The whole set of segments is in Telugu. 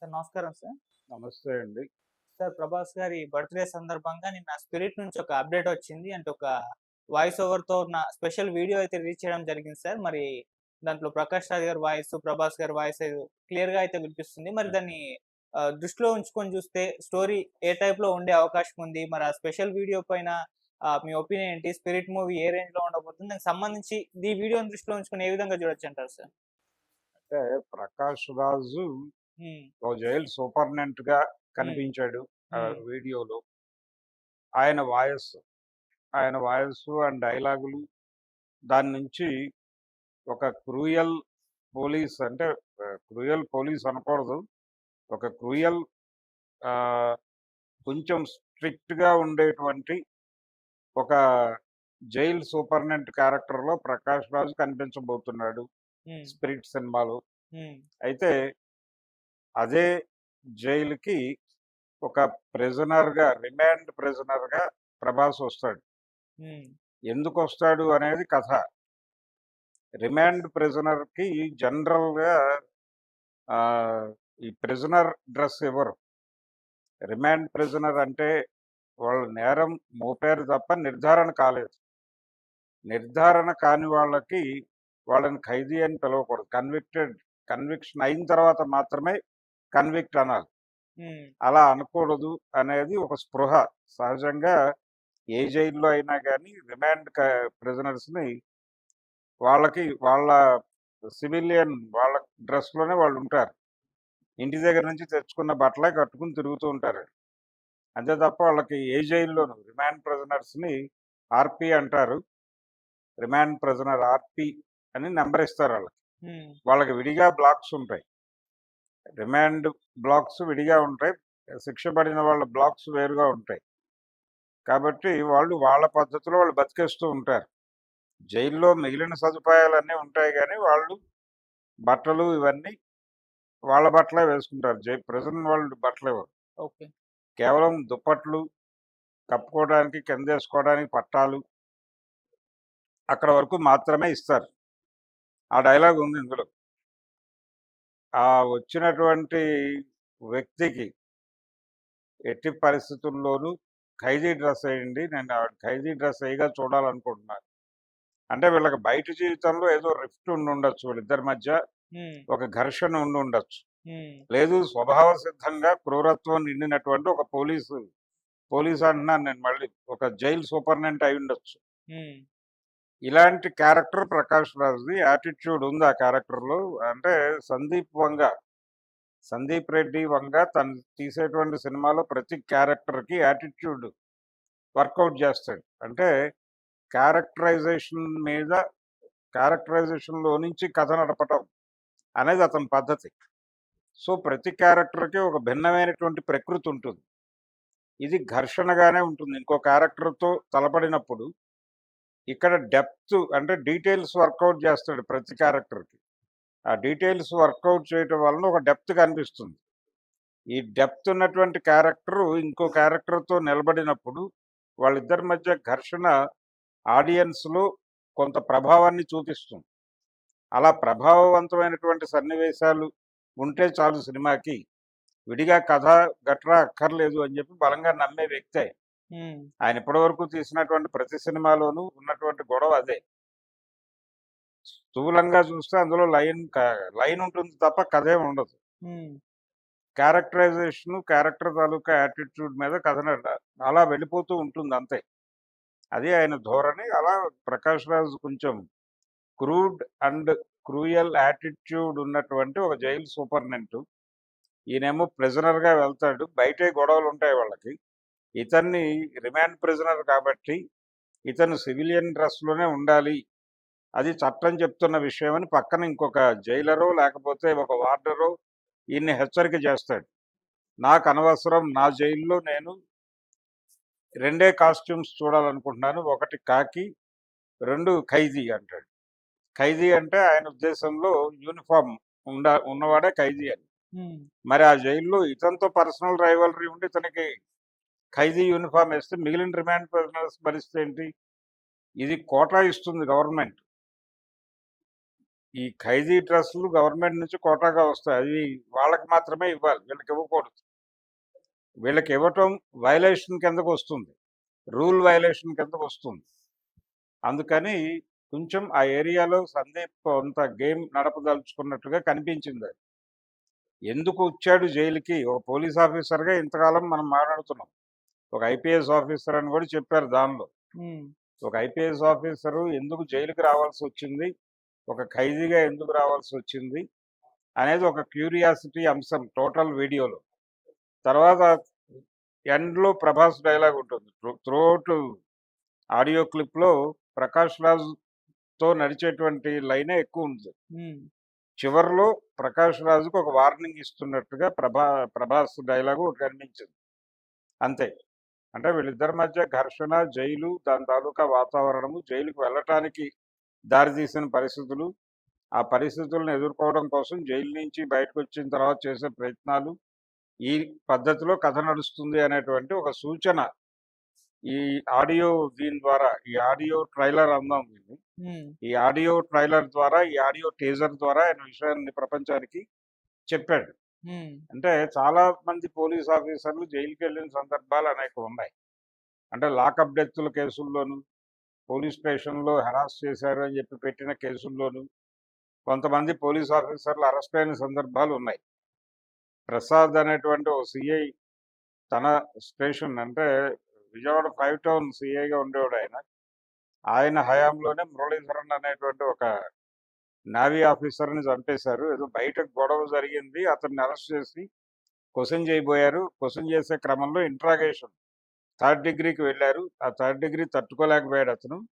సార్. నమస్కారం సార్. నమస్తే అండి. సార్ ప్రభాస్ గారి బర్త్డే సందర్భంగా నిన్న స్పిరిట్ నుంచి ఒక అప్డేట్ వచ్చింది. అంటే ఒక వాయిస్ ఓవర్తో ఉన్న స్పెషల్ వీడియో అయితే రిలీజ్ చేయడం జరిగింది సార్. మరి దాంట్లో ప్రకాష్ రాజ్ గారి వాయిస్ ప్రభాస్ గారి వాయిస్ క్లియర్గా అయితే వినిపిస్తుంది. మరి దాన్ని దృష్టిలో ఉంచుకొని చూస్తే స్టోరీ ఏ టైప్లో ఉండే అవకాశం ఉంది? మరి ఆ స్పెషల్ వీడియో పైన మీ ఒపీనియన్ ఏంటి? స్పిరిట్ మూవీ ఏ రేంజ్లో ఉండబోతుంది? దానికి సంబంధించి ఈ వీడియోని దృష్టిలో ఉంచుకొని ఏ విధంగా చూడొచ్చు అంటారు సార్? అంటే ప్రకాష్ రాజు ఓ జైల్ సూపర్నెంట్గా కనిపించాడు. వీడియోలో. ఆయన వాయిస్ ఆయన వాయిస్ అండ్ డైలాగులు. దాని నుంచి ఒక క్రూయల్ పోలీస్ అంటే క్రూయల్ పోలీస్ అనకూడదు. ఒక క్రూయల్ కొంచెం స్ట్రిక్ట్గా ఉండేటువంటి ఒక జైల్ సూపర్నెంట్ క్యారెక్టర్లో ప్రకాష్ రాజు కనిపించబోతున్నాడు. స్పిరిట్ సినిమాలో. అయితే అదే జైలుకి ఒక ప్రిజనర్గా రిమాండ్ ప్రిజనర్గా ప్రభాస్ వస్తాడు. ఎందుకు వస్తాడు అనేది కథ. రిమాండ్ ప్రిజనర్కి జనరల్గా ఆ, ఈ ప్రిజనర్ డ్రెస్ ఇవ్వరు. రిమాండ్ ప్రిజనర్ అంటే వాళ్ళ నేరం మోపారు తప్ప నిర్ధారణ కాలేదు. నిర్ధారణ కాని వాళ్ళకి వాళ్ళని ఖైదీ అని పిలవకూడదు. కన్విక్టెడ్ కన్విక్షన్ అయిన తర్వాత మాత్రమే కన్విక్ట్ అనాలి. అలా అనకూడదు అనేది ఒక స్పృహ. సహజంగా ఏ జైల్లో అయినా కానీ రిమాండ్ ప్రిజనర్స్ని వాళ్ళకి వాళ్ళ సివిలియన్ వాళ్ళ డ్రెస్లోనే వాళ్ళు ఉంటారు. ఇంటి దగ్గర నుంచి తెచ్చుకున్న బట్టలే కట్టుకుని తిరుగుతూ ఉంటారు. అంతే తప్ప వాళ్ళకి ఏ జైల్లోనూ రిమాండ్ ప్రిజనర్స్ని ఆర్పి అంటారు. రిమాండ్ ప్రిజనర్ ఆర్పి అని నెంబర్ ఇస్తారు వాళ్ళకి వాళ్ళకి విడిగా బ్లాక్స్ ఉంటాయి. రిమాండ్ బ్లాక్స్ విడిగా ఉంటాయి. శిక్ష పడిన వాళ్ళ బ్లాక్స్ వేరుగా ఉంటాయి. కాబట్టి వాళ్ళు వాళ్ళ పద్ధతిలో వాళ్ళు బతికేస్తూ ఉంటారు. జైల్లో మిగిలిన సదుపాయాలన్నీ ఉంటాయి కానీ వాళ్ళు బట్టలు ఇవన్నీ వాళ్ళ బట్టలే వేసుకుంటారు. జై ప్రెజెంట్ వాళ్ళు బట్టలు ఓకే. కేవలం దుప్పట్లు కప్పుకోవడానికి కింద వేసుకోవడానికి పట్టాలు అక్కడ వరకు మాత్రమే ఇస్తారు. ఆ డైలాగ్ ఉంది ఇందులో. ఆ వచ్చినటువంటి వ్యక్తికి ఎట్టి పరిస్థితుల్లోనూ ఖైదీ డ్రెస్ వేయండి. నేను ఆ ఖైదీ డ్రెస్ వేయగా చూడాలనుకుంటున్నాను. అంటే వీళ్ళకి బయట జీవితంలో ఏదో రిఫ్ట్ ఉండి ఉండొచ్చు. వీళ్ళిద్దరి మధ్య ఒక ఘర్షణ ఉండి ఉండొచ్చు. లేదు స్వభావ సిద్ధంగా క్రూరత్వం నిండినటువంటి ఒక పోలీసు పోలీస్ అంటున్నాను నేను మళ్ళీ. ఒక జైల్ సూపర్నెంట్ అయి ఉండొచ్చు. ఇలాంటి క్యారెక్టర్ ప్రకాష్ రాజ్ది యాటిట్యూడ్ ఉంది ఆ క్యారెక్టర్లో. అంటే సందీప్ వంగ సందీప్ రెడ్డి వంగ తను తీసేటువంటి సినిమాలో ప్రతి క్యారెక్టర్కి యాటిట్యూడ్ వర్కౌట్ చేస్తాడు. అంటే క్యారెక్టరైజేషన్ మీద క్యారెక్టరైజేషన్లో నుంచి కథ నడపటం అనేది అతని పద్ధతి. సో ప్రతి క్యారెక్టర్కి ఒక భిన్నమైనటువంటి ప్రకృతి ఉంటుంది. ఇది ఘర్షణగానే ఉంటుంది. ఇంకో క్యారెక్టర్తో తలపడినప్పుడు ఇక్కడ డెప్త్ అంటే డీటెయిల్స్ వర్కౌట్ చేస్తాడు ప్రతి క్యారెక్టర్కి. ఆ డీటెయిల్స్ వర్కౌట్ చేయటం వలన ఒక డెప్త్ కనిపిస్తుంది. ఈ డెప్త్ ఉన్నటువంటి క్యారెక్టర్ ఇంకో క్యారెక్టర్తో నిలబడినప్పుడు వాళ్ళిద్దరి మధ్య ఘర్షణ ఆడియన్స్లో కొంత ప్రభావాన్ని చూపిస్తుంది. అలా ప్రభావవంతమైనటువంటి సన్నివేశాలు ఉంటే చాలు సినిమాకి. విడిగా కథ గట్రా అక్కర్లేదు అని చెప్పి బలంగా నమ్మే వ్యక్తే. ఆయన ఇప్పటివరకు తీసినటువంటి ప్రతి సినిమాలోనూ ఉన్నటువంటి గొడవ అదే. స్థూలంగా చూస్తే అందులో లైన్ లైన్ ఉంటుంది తప్ప కథే ఉండదు. ఉమ్, క్యారెక్టరైజేషన్ క్యారెక్టర్ తాలూకా యాటిట్యూడ్ మీద కథ అలా వెళ్ళిపోతూ ఉంటుంది అంతే. అది ఆయన ధోరణి. అలా ప్రకాష్ రాజ్ కొంచెం క్రూడ్ అండ్ క్రూయల్ యాటిట్యూడ్ ఉన్నటువంటి ఒక జైలు సూపర్నెంట్. ఈయనేమో ప్రిజనర్గా వెళ్తాడు. బయటే గొడవలు ఉంటాయి వాళ్ళకి. ఇతన్ని రిమాండ్ ప్రిజనర్ కాబట్టి ఇతను సివిలియన్ డ్రెస్లోనే ఉండాలి. అది చట్టం చెప్తున్న విషయం అని పక్కన ఇంకొక జైలరో లేకపోతే ఒక వార్డరో ఈయన్ని హెచ్చరిక చేస్తాడు. నాకు అనవసరం నా జైల్లో నేను రెండే కాస్ట్యూమ్స్ చూడాలనుకుంటున్నాను. ఒకటి కాకి రెండు ఖైదీ అంటాడు. ఖైదీ అంటే ఆయన ఉద్దేశంలో యూనిఫామ్ ఉండ ఉన్నవాడే ఖైదీ అని. మరి ఆ జైల్లో ఇతనితో పర్సనల్ రైవలరీ ఉండి ఇతనికి ఖైదీ యూనిఫామ్ వేస్తే మిగిలిన రిమాండ్ ప్రిజనర్స్ పరిస్థితి ఏంటి? ఇది కోటా ఇస్తుంది గవర్నమెంట్. ఈ ఖైదీ డ్రెస్సులు గవర్నమెంట్ నుంచి కోటాగా వస్తాయి. అవి వాళ్ళకి మాత్రమే ఇవ్వాలి. వీళ్ళకి ఇవ్వకూడదు. వీళ్ళకి ఇవ్వటం వైలేషన్ కిందకు వస్తుంది. రూల్ వైలేషన్ కిందకు వస్తుంది. అందుకని కొంచెం ఆ ఏరియాలో సందీప్ అంత గేమ్ నడపదలుచుకున్నట్టుగా కనిపించింది అది. ఎందుకు వచ్చాడు జైలుకి? ఒక పోలీస్ ఆఫీసర్గా ఇంతకాలం మనం మాట్లాడుతున్నాం. ఒక ఐపీఎస్ ఆఫీసర్ అని కూడా చెప్పారు దానిలో. ఒక ఐపీఎస్ ఆఫీసరు ఎందుకు జైలుకి రావాల్సి వచ్చింది? ఒక ఖైదీగా ఎందుకు రావాల్సి వచ్చింది? అనేది ఒక క్యూరియాసిటీ అంశం టోటల్ వీడియోలో. తర్వాత ఎండ్లో ప్రభాస్ డైలాగ్ ఉంటుంది. త్రూఅవుట్ ఆడియో క్లిప్లో ప్రకాష్ రాజ్తో నడిచేటువంటి లైనే ఎక్కువ ఉంది. చివరిలో ప్రకాష్ రాజుకు ఒక వార్నింగ్ ఇస్తున్నట్టుగా ప్రభా ప్రభాస్ డైలాగు కనిపించింది. అంతే. అంటే వీళ్ళిద్దరి మధ్య ఘర్షణ జైలు దాని తాలూకా వాతావరణము జైలుకు వెళ్ళటానికి దారితీసిన పరిస్థితులు ఆ పరిస్థితులను ఎదుర్కోవడం కోసం జైలు నుంచి బయటకు వచ్చిన తర్వాత చేసే ప్రయత్నాలు ఈ పద్ధతిలో కథ నడుస్తుంది అనేటువంటి ఒక సూచన ఈ ఆడియో దీని ద్వారా ఈ ఆడియో ట్రైలర్ అందాం దీన్ని. ఈ ఆడియో ట్రైలర్ ద్వారా ఈ ఆడియో టీజర్ ద్వారా ఆయన విషయాన్ని ప్రపంచానికి చెప్పాడు. అంటే చాలా మంది పోలీస్ ఆఫీసర్లు జైలుకి వెళ్ళిన సందర్భాలు అనేక ఉన్నాయి అంటే లాకప్ డెత్తుల కేసుల్లోను పోలీస్ స్టేషన్లో హెరాస్ చేశారు అని చెప్పి పెట్టిన కేసుల్లోను కొంతమంది పోలీస్ ఆఫీసర్లు అరెస్ట్ అయిన సందర్భాలు ఉన్నాయి ప్రసాద్ అనేటువంటి ఓ సిఐ తన స్టేషన్ అంటే విజయవాడ ఫైవ్ టౌన్ సిఐగా ఉండేవాడు ఆయన. ఆయన హయాంలోనే మురళీధరన్ అనేటువంటి ఒక నావీ ఆఫీసర్ని చంపేశారు. ఏదో బయట గొడవ జరిగింది. అతన్ని అరెస్ట్ చేసి క్వశ్చన్ చేయబోయారు. క్వశ్చన్ చేసే క్రమంలో ఇంట్రాగేషన్. థర్డ్ డిగ్రీకి వెళ్ళారు. ఆ థర్డ్ డిగ్రీ తట్టుకోలేకపోయాడు అతను.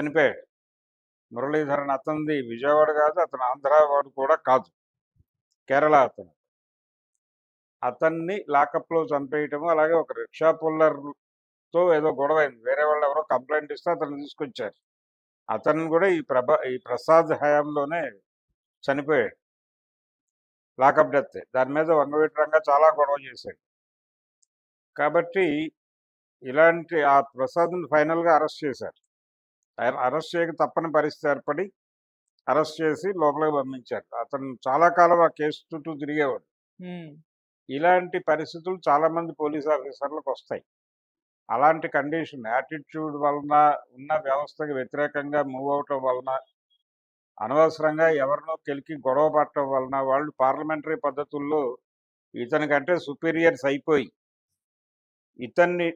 చనిపోయాడు. మురళీధరన్ అతనిది విజయవాడ కాదు అతను ఆంధ్ర వాడు కూడా కాదు. కేరళ అతను. అతన్ని లాకప్లో చంపేయటము అలాగే ఒక రిక్షా పుల్లర్తో ఏదో గొడవ అయింది. వేరే వాళ్ళు ఎవరో కంప్లైంట్ ఇస్తే అతను తీసుకొచ్చారు. అతను కూడా ఈ ప్రభ ఈ ప్రసాద్ హయాంలోనే చనిపోయాడు. Lockup death. దాని మీద వంగవీటరంగా చాలా గొడవ చేశాడు. కాబట్టి ఇలాంటి ఆ ప్రసాద్ని ఫైనల్గా అరెస్ట్ చేశారు. ఆయన అరెస్ట్ చేయక తప్పని పరిస్థితి ఏర్పడి అరెస్ట్ చేసి లోపలికి పంపించారు. అతను చాలా కాలం ఆ కేసు చుట్టూ తిరిగేవాడు. ఇలాంటి పరిస్థితులు చాలా మంది పోలీస్ ఆఫీసర్లకు వస్తాయి. అలాంటి కండిషన్ యాటిట్యూడ్ వలన ఉన్న వ్యవస్థకి వ్యతిరేకంగా మూవ్ అవటం వలన అనవసరంగా ఎవరినో కెలికి గొడవ పడటం వలన వాళ్ళు పార్లమెంటరీ పద్ధతుల్లో ఇతనికంటే సుపీరియర్స్ అయిపోయి ఇతన్ని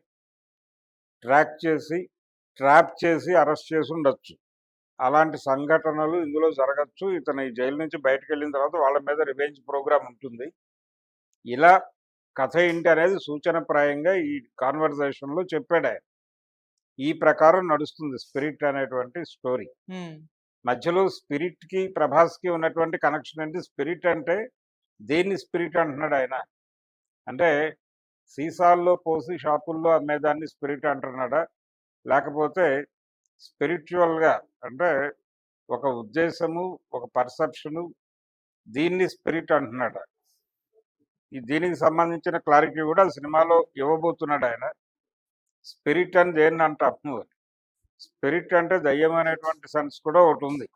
ట్రాక్ చేసి ట్రాప్ చేసి అరెస్ట్ చేసి ఉండొచ్చు. అలాంటి సంఘటనలు ఇందులో జరగచ్చు. ఇతను జైలు నుంచి బయటకు వెళ్ళిన తర్వాత వాళ్ళ మీద రివెంజ్ ప్రోగ్రామ్ ఉంటుంది. ఇలా కథ ఏంటి అనేది సూచనప్రాయంగా ఈ కాన్వర్జేషన్లో చెప్పాడు ఆయన. ఈ ప్రకారం నడుస్తుంది స్పిరిట్ అనేటువంటి స్టోరీ. మధ్యలో స్పిరిట్కి ప్రభాస్కి ఉన్నటువంటి కనెక్షన్ ఏంటి? స్పిరిట్ అంటే దేన్ని స్పిరిట్ అంటున్నాడు ఆయన? అంటే సీసాల్లో పోసి షాపుల్లో అమ్మేదాన్ని స్పిరిట్ అంటున్నాడా? లేకపోతే స్పిరిచువల్గా అంటే ఒక ఉద్దేశము ఒక పర్సెప్షను దీన్ని స్పిరిట్ అంటున్నాడా? ఈ దీనికి సంబంధించిన క్లారిటీ కూడా సినిమాలో ఇవ్వబోతున్నాడు ఆయన. స్పిరిట్ అని దేన్ని అంటాము స్పిరిట్ అంటే దయ్యం అనేటువంటి సెన్స్ కూడా ఒకటి ఉంది.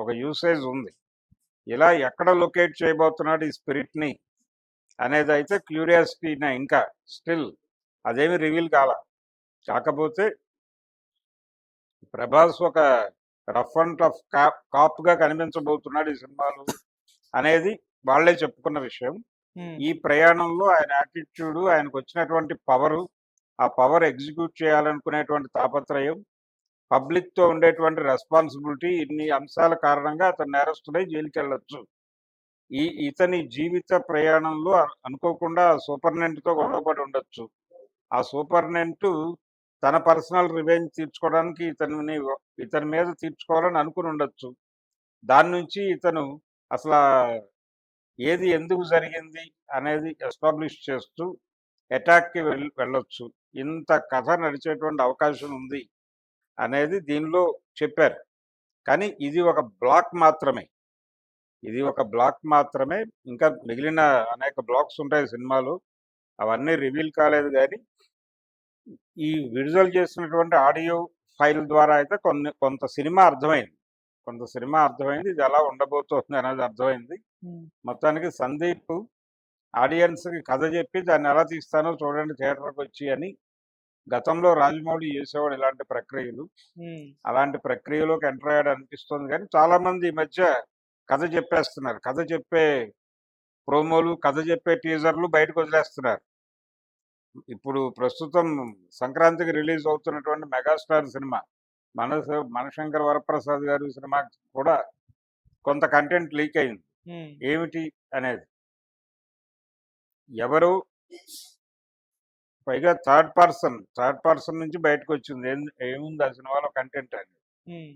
ఒక యూసేజ్ ఉంది. ఇలా ఎక్కడ లొకేట్ చేయబోతున్నాడు ఈ స్పిరిట్ని అనేది అయితే క్యూరియాసిటీనే ఇంకా స్టిల్ అదేమి రివీల్ కాల. కాకపోతే ప్రభాస్ ఒక రఫ్ అండ్ టఫ్ కాప్ కాప్గా కనిపించబోతున్నాడు ఈ సినిమాలు అనేది వాళ్ళే చెప్పుకున్న విషయం. ఈ ప్రయాణంలో ఆయన యాటిట్యూడ్ ఆయనకు వచ్చినటువంటి పవరు ఆ పవర్ ఎగ్జిక్యూట్ చేయాలనుకునేటువంటి తాపత్రయం పబ్లిక్తో ఉండేటువంటి రెస్పాన్సిబిలిటీ ఇన్ని అంశాల కారణంగా అతను నేరస్తుడై జైలుకి వెళ్ళొచ్చు ఈ ఇతని జీవిత ప్రయాణంలో అనుకోకుండా అనుకోకుండా సూపర్నెంట్తో గొడవపడి ఉండొచ్చు. ఆ సూపర్నెంట్ తన పర్సనల్ రివెంజ్ తీర్చుకోవడానికి ఇతని ఇతని మీద తీర్చుకోవాలని అనుకుని ఉండొచ్చు దాని నుంచి ఇతను అసలు ఏది ఎందుకు జరిగింది అనేది ఎస్టాబ్లిష్ చేస్తూ అటాక్కి వెళ్ వెళ్ళొచ్చు. ఇంత కథ నడిచేటువంటి అవకాశం ఉంది అనేది దీనిలో చెప్పారు. కానీ ఇది ఒక బ్లాక్ మాత్రమే. ఇది ఒక బ్లాక్ మాత్రమే. ఇంకా మిగిలిన అనేక బ్లాక్స్ ఉంటాయి సినిమాలు. అవన్నీ రివీల్ కాలేదు కానీ ఈ విడుదల చేసినటువంటి ఆడియో ఫైల్ ద్వారా అయితే కొన్ని కొంత సినిమా అర్థమైంది. కొంత సినిమా అర్థమైంది ఇది ఎలా ఉండబోతోంది అనేది అర్థమైంది. మొత్తానికి సందీప్ ఆడియన్స్కి కథ చెప్పి దాన్ని ఎలా తీస్తానో చూడండి థియేటర్కి వచ్చి అని గతంలో రాజమౌళి చేసేవాడు ఇలాంటి ప్రక్రియలు. అలాంటి ప్రక్రియలోకి ఎంటర్ అయ్యాడు అనిపిస్తుంది కానీ చాలా మంది ఈ మధ్య కథ చెప్పేస్తున్నారు. కథ చెప్పే ప్రోమోలు కథ చెప్పే టీజర్లు బయటకు వదిలేస్తున్నారు. ఇప్పుడు ప్రస్తుతం సంక్రాంతికి రిలీజ్ అవుతున్నటువంటి మెగాస్టార్ సినిమా. మన మనశంకర్ వరప్రసాద్ గారి సినిమా కూడా కొంత కంటెంట్ లీక్ అయింది. ఏమిటి అనేది? ఎవరు? పైగా థర్డ్ పర్సన్ థర్డ్ పర్సన్ నుంచి బయటకు వచ్చింది ఏముంది ఆ సినిమాలో కంటెంట్ అని ఉమ్,